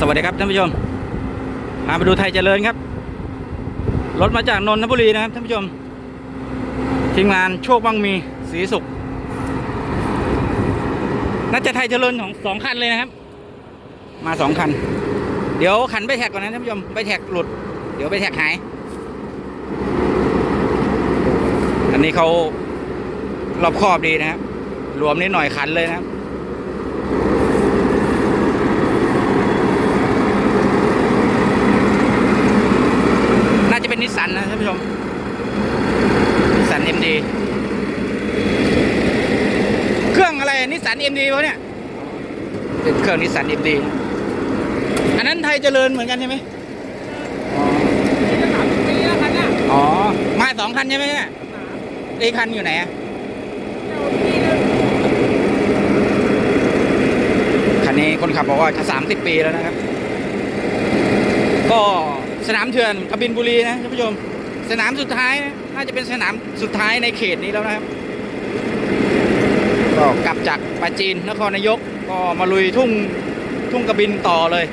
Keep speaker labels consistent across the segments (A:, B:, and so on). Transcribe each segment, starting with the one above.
A: สวัสดีครับท่านผู้ชมพาไปดูไทยเจริญครับ รถมาจากนนทบุรีนะครับท่านผู้ชม ทีมงานโชคบังมีสีสุข น่าจะไทยเจริญของสองคันเลยนะครับ มาสองคัน เดี๋ยวขันไปแท็กก่อนนะท่านผู้ชม ไปแท็กหลุด เดี๋ยวไปแท็กหาย อันนี้เขารอบครอบดีนะครับ รวมนิดหน่อยขันเลยนะครับ น่าจะเป็นนิสสันนะท่านผู้ชม นิสสันเอ็มดีเครื่องอะไรนิสสันเอ็มดีวะเนี่ย เป็นเครื่องนิสสันเอ็มดีอันนั้นไทยเจริญเหมือนกันใช่ไหมอ๋อ มาสองคันใช่ไหมเนี่ยอีกคันอยู่ไหนอะคันนี้คนขับบอกว่าจะสามสิบปีแล้วนะครับ ก็สนามเถื่อนกบินบุรีนะท่านผู้ชม สนามสุดท้ายนะน่าจะเป็นสนามสุดท้ายในเขตนี้แล้วนะครับ ก็กลับจากปราจีนนครนายก ก็มาลุยทุ่งทุ่งกระบินต่อเลย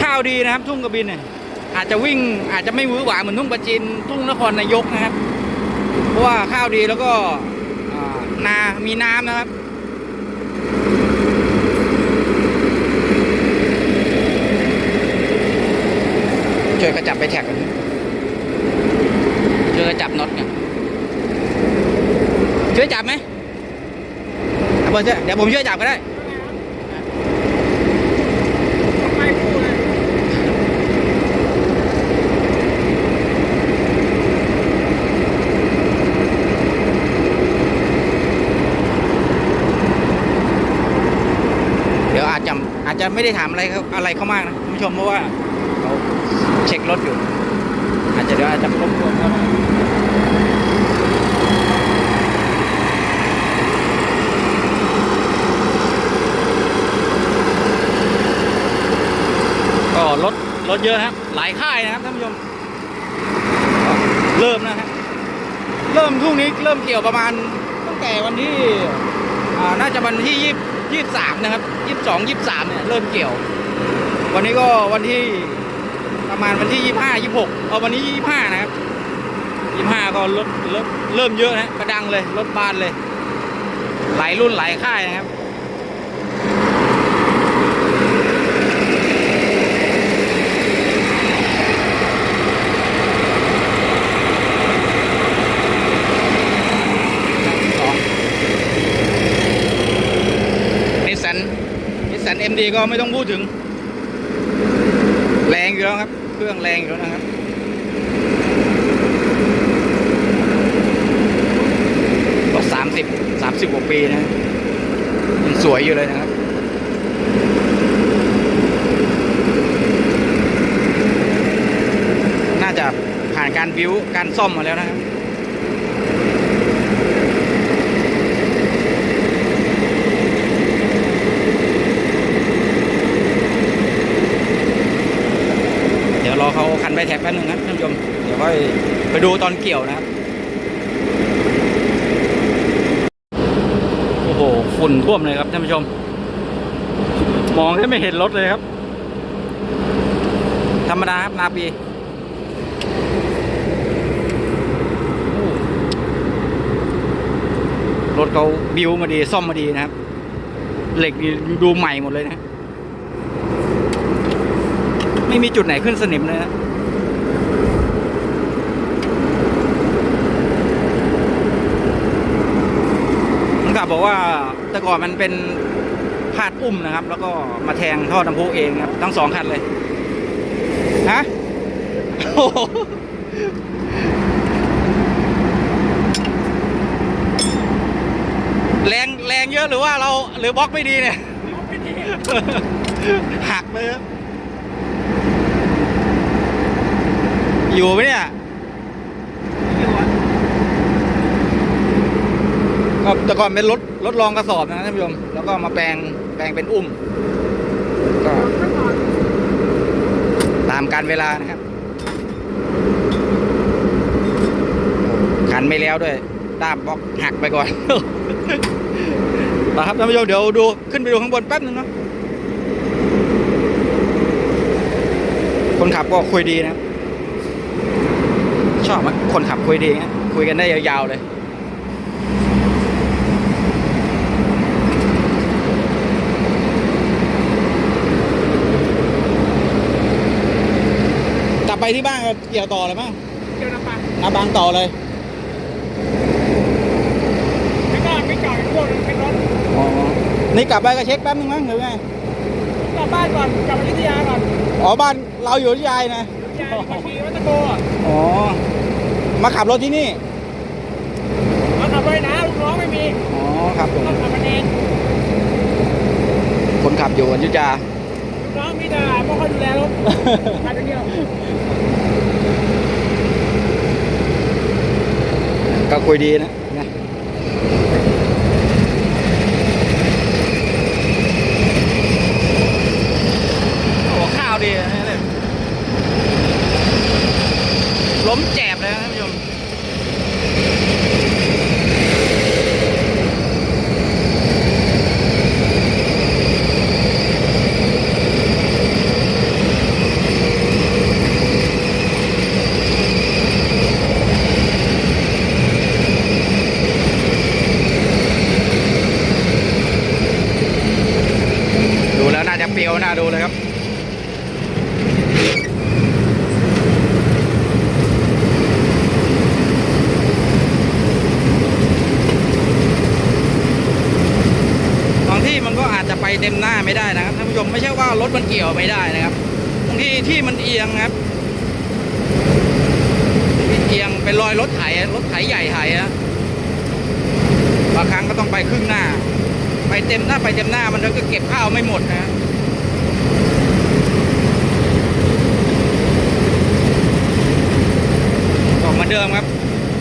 A: ข้าวดีนะครับ ทุ่งกระบินเนี่ยอาจจะวิ่งอาจจะไม่หวือหวาเหมือนทุ่งปราจีนทุ่งนครนายกนะครับ เพราะว่าข้าวดีแล้วก็นามีน้ำนะครับช่วยกระจับไปแท็กกันช่วยกระจับน็อตกันช่วยจับไหม เบอร์ช่วยเดี๋ยวผมช่วยจับก็ได้เดี๋ยวอาจจะอาจจะไม่ได้ถามอะไรเขาอะไรเขามากนะคุณผู้ชมเพราะว่าเราเช็ครถอยู่ อาจจะเดี๋ยวอาจจะรบกวนเขาหน่อยก็ รถรถเยอะครับ หลายค่ายนะครับท่านผู้ชมเริ่มนะครับเริ่มทุ่งนี้เริ่มเกี่ยวประมาณตั้งแต่วันที่น่าจะวันที่ยี่ยี่สามนะครับยี่สองยี่สามเนี่ยเริ่มเกี่ยว วันนี้ก็วันที่ประมาณวันที่ยี่ห้ายี่หกเอาวันนี้ยี่ห้านะครับยี่ห้าก็รถเริ่มเริ่มเยอะนะกระดังเลยรถบานเลย หลายรุ่นหลายค่ายนะครับ นิสสัน นิสสันดีก็ไม่ต้องพูดถึง แรงอยู่แล้วครับ เครื่องแรงอยู่แล้วนะครับก็สามสิบสามสิบกว่าปีนะยังสวยอยู่เลยนะครับน่าจะผ่านการบิวการซ่อมมาแล้วนะครับ เดี๋ยวรอเขาคันใบ แท็กแป๊บนึงนะท่านผู้ชมเดี๋ยวค่อยไปดูตอนเกี่ยวนะครับ โอ้โหฝุ่นท่วมเลยครับท่านผู้ชม มองแค่ไม่เห็นรถเลยครับ ธรรมดาครับนาปีรถเขาบิวมาดีซ่อมมาดีนะครับ เหล็กดูใหม่หมดเลยนะ ไม่มีจุดไหนขึ้นสนิมเลยนะ มันกลั บอกว่าแต่ก่อนมันเป็นพาดอุ้มนะครับ แล้วก็มาแทงท่อน้ำพุเองครับทั้งสองคันเลยฮะโอ้โหแรงแรงเยอะหรือว่าเราหรือบล็อกไม่ดีเนี่ยหักเลยอยู่ไหมเนี่ย ก่อนเป็นรถรถรองกระสอบนะท่านผู้ชมแล้วก็มาแปลงแปลงเป็นอุ้มก็ตามการเวลานะครับ ขันไม่แล้วด้วยด้ามบล็อกหักไปก่อนนะครับท่านผู้ชมเดี๋ยวดูขึ้นไปดูข้างบนแป๊บนึงเนาะคนขับก็คุยดีนะ ชอบไหมคนขับคุยดีคุยกันได้ยาวๆเลย ไปที่บ้านก็เกี่ยวต่อเลยมั้ง
B: เกี่ยวน้ำปลา
A: นาบางต่อเลย
B: แล้วก็ไม่จอดพวกนึงเป็นรถ
A: อ๋อนี่กลับไปก็เช็คแป๊บนึงมั้งหรือไง
B: กลับบ้านก่อนกลับมาอยุธยาก่อน
A: อ๋อบ้านเราอยู่ที่ยายนะ
B: อยุธยามาชีวัตโกอะ
A: อ๋อมาขับรถที่นี่
B: มาขับไปนะลูกน้องไม่มี
A: อ๋อครับผม
B: ต้องขับมันเอง
A: คนขับอยู่อยุธยา
B: ลูก น้องมีแต่ไม่ค่อยดูแลรถขับอย่างเดียว
A: ก็คุยดีนะนะโอ้ข้าวดีนะเนี่ยล้มแจบเลยนะท่านผู้ชม ดูแล้วน่าจะเปรี้ยวน่าดูเลยครับ บางที่มันก็อาจจะไปเต็มหน้าไม่ได้นะครับท่านผู้ชมไม่ใช่ว่ารถมันเกี่ยวไม่ได้นะครับบางที่ที่มันเอียงครับที่เอยงเป็นรถไถรถไถใหญ่ไถอะบางครั้งก็ต้องไปครึ่งหน้า ไปเต็มหน้าไปเต็มหน้ามันก็เก็บข้าวไม่หมดนะก็เหมือนเดิมครับ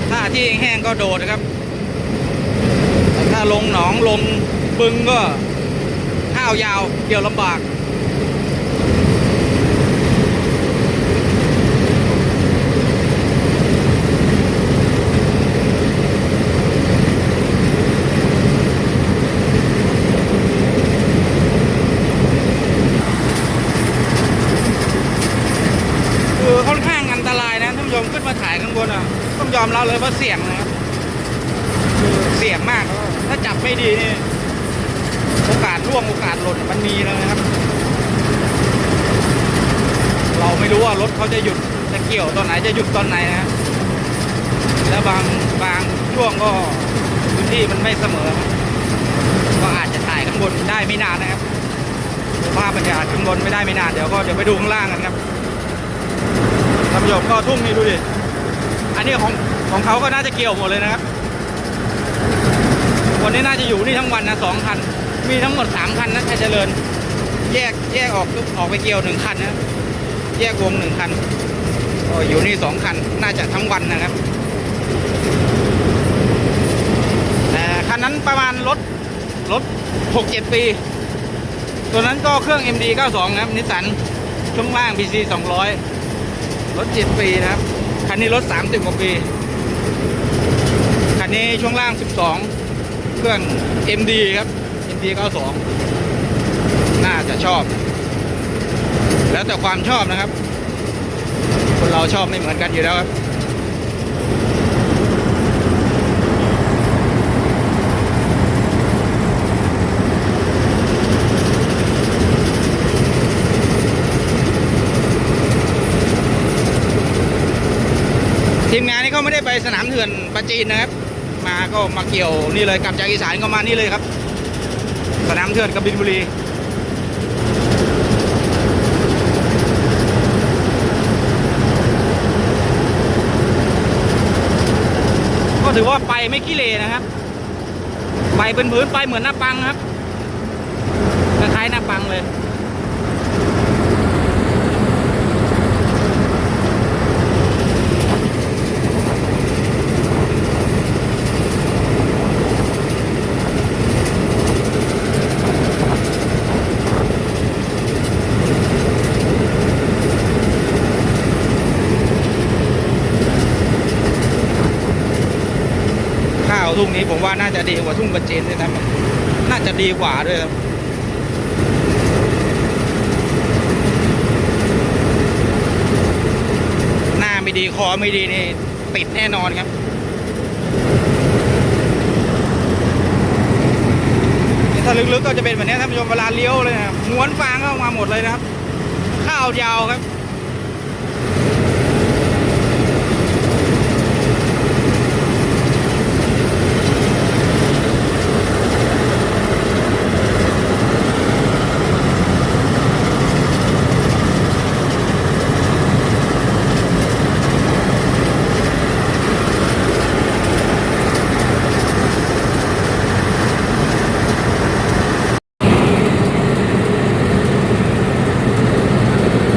A: ถ้าที่แห้งก็โดดนะครับ ถ้าลงหนองลงบึงก็ข้าวยาวเกี่ยวลำบาก คือค่อนข้างอันตรายนะท่านผู้ชมขึ้นมาถ่ายข้างบนอะ ต้องยอมรับเลยว่าเสี่ยงนะครับเสี่ยงมาก ถ้าจับไม่ดีนี่โอกาสร่วงโอกาสหล่นมันมีเลยนะครับ เราไม่รู้ว่ารถเขาจะหยุดจะเกี่ยวตอนไหนจะหยุดตอนไหนนะแล้วบางบางช่วงก็พื้นที่มันไม่เสมอ ก็อาจจะถ่ายข้างบนได้ไม่นานนะครับภาพบรรยากาศข้างบนไม่ได้ไม่นานเดี๋ยวก็เดี๋ยวไปดูข้างล่างกันครับท่านผู้ชมก็ทุ่งนี่ดูดิ อันนี้ของ ของเขาก็น่าจะเกี่ยวหมดเลยนะครับ วันนี้น่าจะอยู่นี่ทั้งวันนะสองคัน มีทั้งหมดสามคันนะชัยเจริญ แยกแยกออกออกไปเกี่ยวหนึ่งคันนะแยกวงหนึ่งคันก็อยู่นี่สองคัน น่าจะทั้งวันนะครับแต่คันนั้นประมาณรถรถหกเจ็ดปี ตัวนั้นก็เครื่อง MD 92นะครับนิสสันช่วงล่าง BC 200รถ7ปีนะครับ คันนี้รถ30กว่าปี นนี้ช่วงล่าง 12 เครื่อง MD ครับ MD 92น่าจะชอบ แล้วแต่ความชอบนะครับ คนเราชอบไม่เหมือนกันอยู่แล้วครับทีมงานนี้เขาไม่ได้ไปสนามเถื่อนปราจีนนะครับ มาก็มาเกี่ยวนี่เลยกลับจากอีสานก็มานี่เลยครับ สนามเถื่อนกบินบุรีก็ถือว่าไปไม่ขี้เลนะครับ ไปเป็นพื้นไปเหมือนหน้าปังครับคล้ายๆหน้าปังเลย ผมว่าน่าจะดีกว่าทุ่งกระเจนด้วยนะน่าจะดีกว่าด้วยครับอไม่ดีนี่ติดแน่นอนครับถ้าลึกๆก็จะเป็นแบบนี้ท่านผู้ชมเวลาเลี้ยวเลยนะม้วนฟางเข้ามาหมดเลยนะครับ ข้าวยาวครับ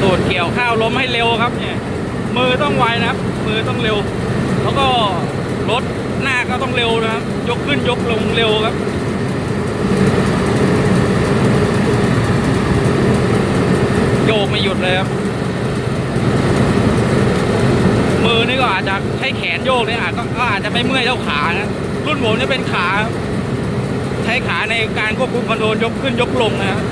A: สูตรเกี่ยวข้าวล้มให้เร็วครับเนี่ยมือต้องไวนะครับ มือต้องเร็ว แล้วก็รถหน้าก็ต้องเร็วนะครับ ยกขึ้นยกลงเร็วครับโยกไม่หยุดเลยครับ มือนี่ก็อาจจะใช้แขนโยกเนี่ยอาจก็ก็อาจจะไม่เมื่อยเท่าขานะรุ่นผมเนี่เป็นขา ใช้ขาในการควบคุมคอนโทรลยกขึ้นยกลงนะครับ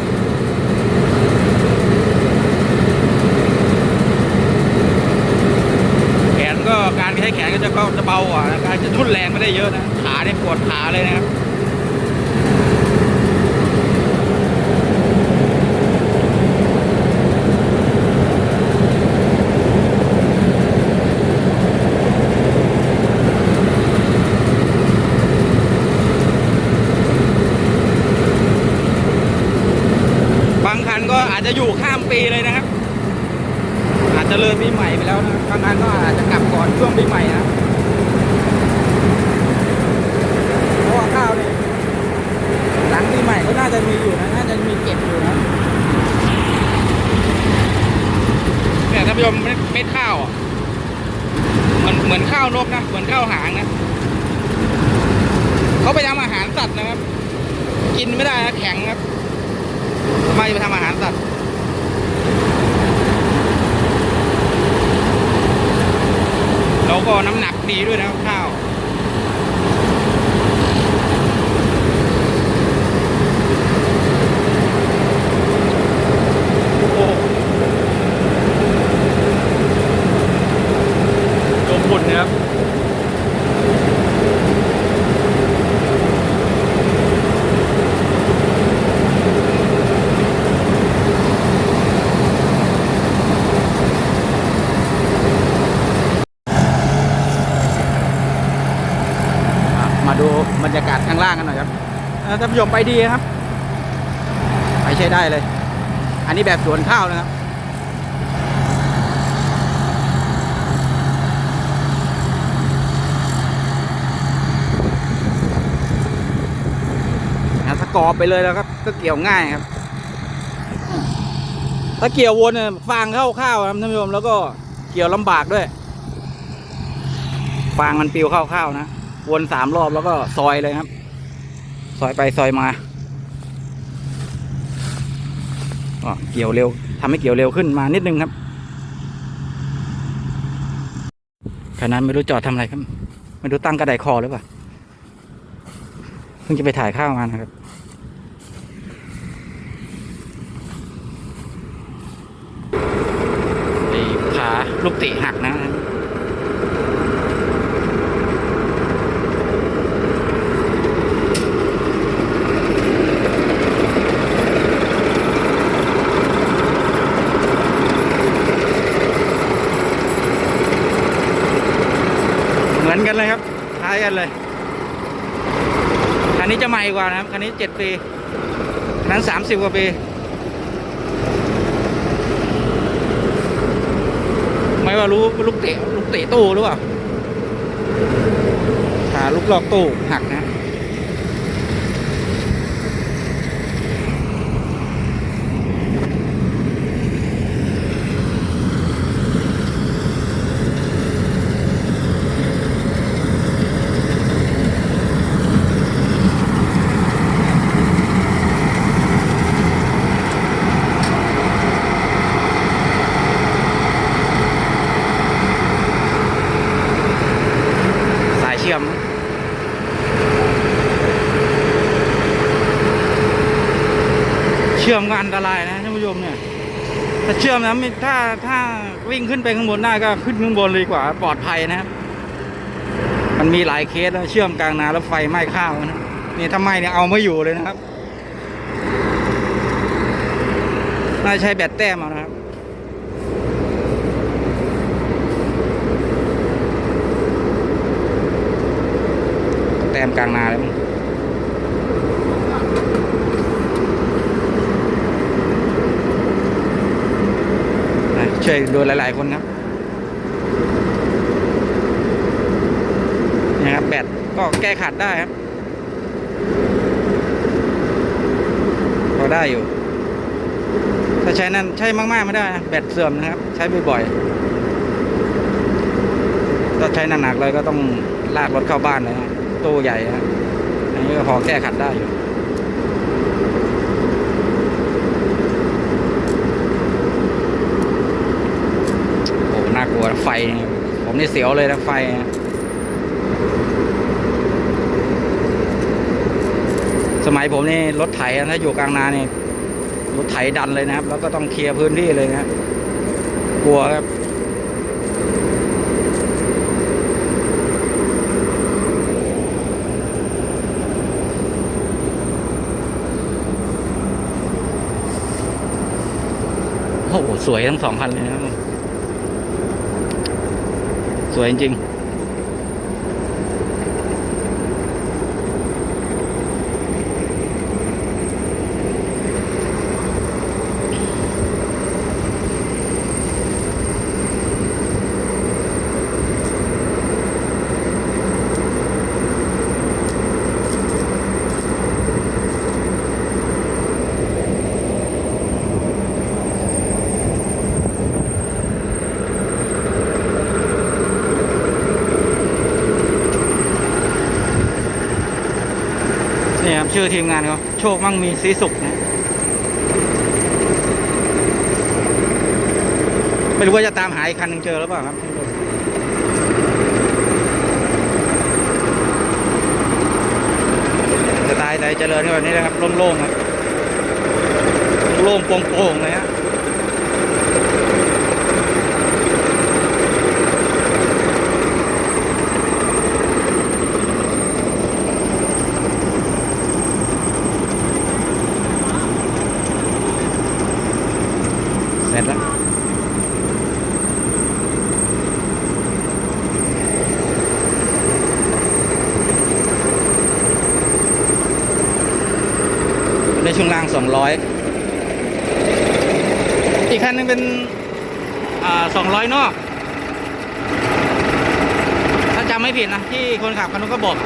A: แขน ก็การใช้แขนก็จะก็จะเบากว่าการจะทุ่นแรงไม่ได้เยอะนะขาเนี่ยปวดขาเลยนะครับางคันก็อาจจะอยู่ข้ามปีเลยนะครับ อาจจะเลยปีใหม่ไปแล้วนะบางคันก็อาจจะกลับก่อนช่วงปีใหม่นะเพราะว่าข้าวเนี่ยหลังปีใหม่ก็น่าจะมีอยู่นะ น่าจะมีเก็บอยู่นะเนี่ยท่านผู้ชมเม็ดเม็ดข้าวอะเหมือนเหมือนข้าวนกนะ เหมือนข้าวหางนะเขาไปทำอาหารสัตว์นะครับ กินไม่ได้นะแข็งครับทำ ไปทำอาหารสัตว์แล้วก็น้ำหนักดีด้วยนะครับข้าว โอ้โหดูฝุ่นนะครับ อะมาดูบรรยากาศข้างล่างกันหน่อยครับเอ่อท่านผู้ชมไปดีครับ ไปใช้ได้เลย อันนี้แบบสวนข้าวนะครับนะถ้ากรอบไปเลยแล้วครับ ก็เกี่ยวง่ายครับ ถ้าเกี่ยววนเนี่ยฟางเข้าข้าวครับท่านผู้ชมแล้วก็เกี่ยวลำบากด้วย ฟางมันปิวเข้าข้าวนะ วนสามรอบแล้วก็ซอยเลยครับ ซอยไปซอยมาก็เกี่ยวเร็วทำให้เกี่ยวเร็วขึ้นมานิดนึงครับขณะนั้นไม่รู้จอดทำอะไรครับ ไม่รู้ตั้งกระไดคอหรือเปล่าเพิ่งจะไปถ่ายข้าวมานะครับ ไอ้ขาลูกติหักนะ เหมือนกันเลยครับคล้ายกั นเลย คันนี้จะใหม่กว่านะครับ คันนี้เจ็ดปีคันนั้นสามสิบกว่าปี ไม่ว่ารู้ลูกเตะลูกเตะตู้หรือเปล่าขาลูกหลอกตู้หักนะ มก็อันตรายนะท่านผู้ชมเนี่ยถ้าเชื่อมนะไม่ถ้าถ้าวิ่งขึ้นไปข้างบนได้ก็ขึ้นข้างบนเลยกว่าปลอดภัยนะครับ มันมีหลายเคสแล้วเชื่อมกลางนาแล้วไฟไหม้ข้าวนะนี่ถ้าไหม้เนี่ยเอาไม่อยู่เลยนะครับน่าใช้แบตแต้มเอานะครับแต้มกลางนาเลยมั้ง ช่วยดูหลาย ๆ คนครับนี่ครับแบตก็แก้ขัดได้ครับพอได้อยู่ ถ้าใช้นั่นใช้มาก ๆ ไม่ได้นะแบตเสื่อมนะครับ ใช้บ่อยๆถ้าใช้หนักๆเลยก็ต้องลากรถเข้าบ้านเลยนะตู้ใหญ่นะอันนี้ก็พอแก้ขัดได้อยู่ โอ้ น่ากลัวไฟ ผมนี่เสียวเลยนะไฟสมัยผมนี่รถไถถ้าอยู่กลางนาเนี่ยรถไถดันเลยนะครับ แล้วก็ต้องเคลียร์พื้นที่เลยนะครับกลัวครับโอ้โหสวยทั้งสองคันเลยนะครับ สวย ชื่อทีมงานเขาโชคมั่งมีสีสุขนะไม่รู้ว่าจะตามหาอีกคันหนึ่งเจอหรือเปล่าครับท่านผู้ชมจะตายใจเจริญแบบนี้นะครับโล่งๆครับโล่งโปร่งๆเลยฮะเสร็จแล้ว ในช่วงล่างสองร้อยอีกคันหนึง เป็นสองร้อยนอก ถ้าจำไม่ผิดนะ ที่คนขับคันนู้นก็บอก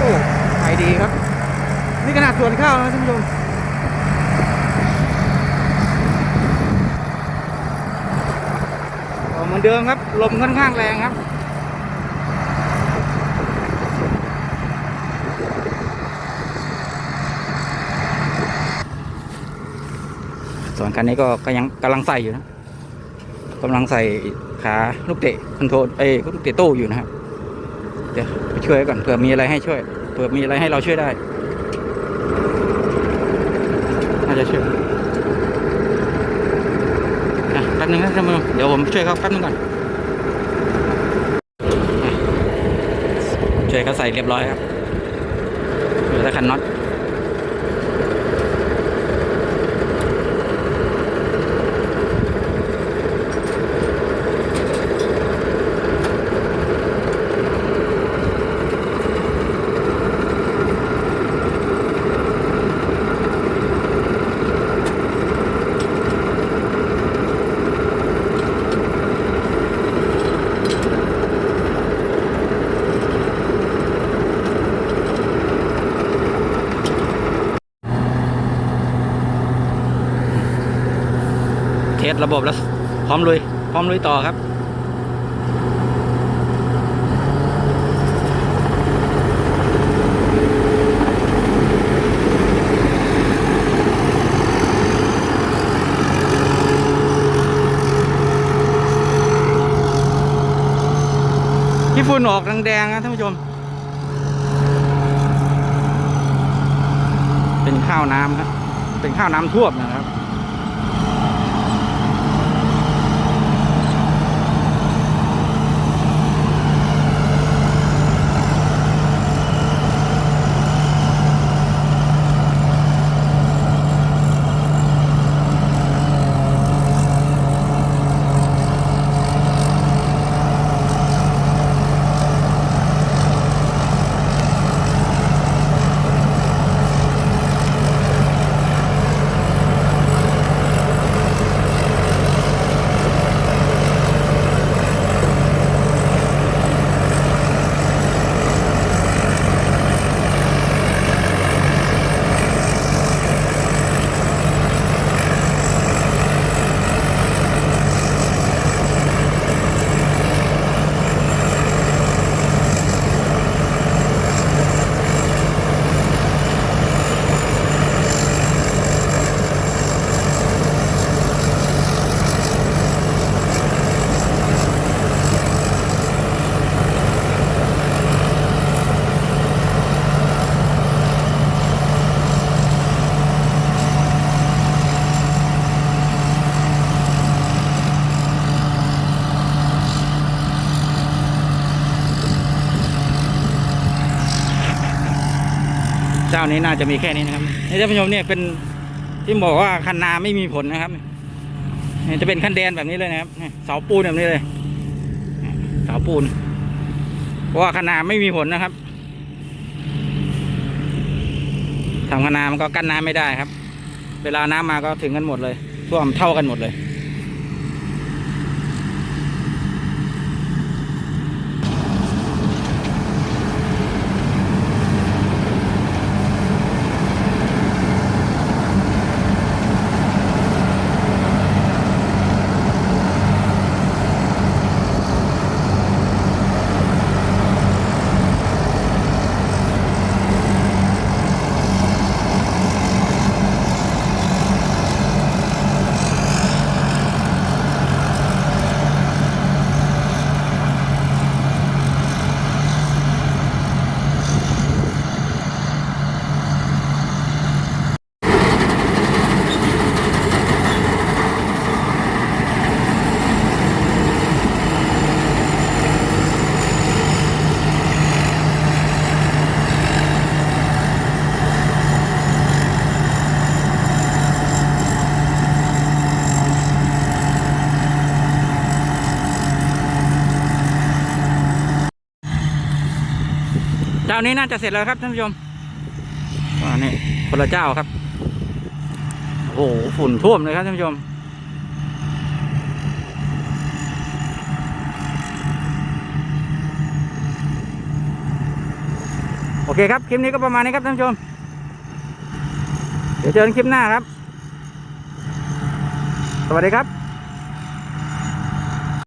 A: โอ้ขายดีครับ นี่ขนาดสวนข้าวนะท่านผู้ชมก็ เดือนเดิมครับ ลมค่อนข้างแรงครับ ส่วนคันนี้ก็ก็ยังกำลังใส่อยู่นะกำลังใส่ขาลูกเตะคอนโทรลเอ้ลูกเตะตู้อยู่นะครับเดี๋ยวไปช่วยก่อนเผื่อมีอะไรให้ช่วยเผื่อมีอะไรให้เราช่วยได้น่าจะช่วย อะแป๊บนึงนะท่านผู้ชมเดี๋ยวผมช่วยเขาแป๊บนึงก่อนช่วยเลยเขาใส่เรียบร้อยครับเหลือแต่คันน็อต เทสระบบแล้ว พร้อมลุย พร้อมลุยต่อครับที่ฝุ่นออกแดงๆนะท่านผู้ชม เป็นข้าวน้ำครับ เป็นข้าวน้ำท่วมนะครับ นี้น่าจะมีแค่นี้นะครับนี่ท่านผู้ชมเนี่ยเป็นที่บอกว่าคันนาไม่มีผลนะครับนี่จะเป็นคันแดนแบบนี้เลยนะครับเสาปูนแบบนี้เลยเสาปูน เพราะว่าคันนาไม่มีผลนะครับทำคันนามันก็กั้นน้ำไม่ได้ครับ เวลาน้ำมาก็ถึงกันหมดเลยท่วมเท่ากันหมดเลยานี้น่าจะเสร็จแล้วครับท่านผู้ชมว่านี่คนละเจ้าครับ โอ้โหฝุ่นท่วมเลยครับท่านผู้ชมโอเคครับ คลิปนี้ก็ประมาณนี้ครับท่านผู้ชม เดี๋ยวเจอกันคลิปหน้าครับ สวัสดีครับ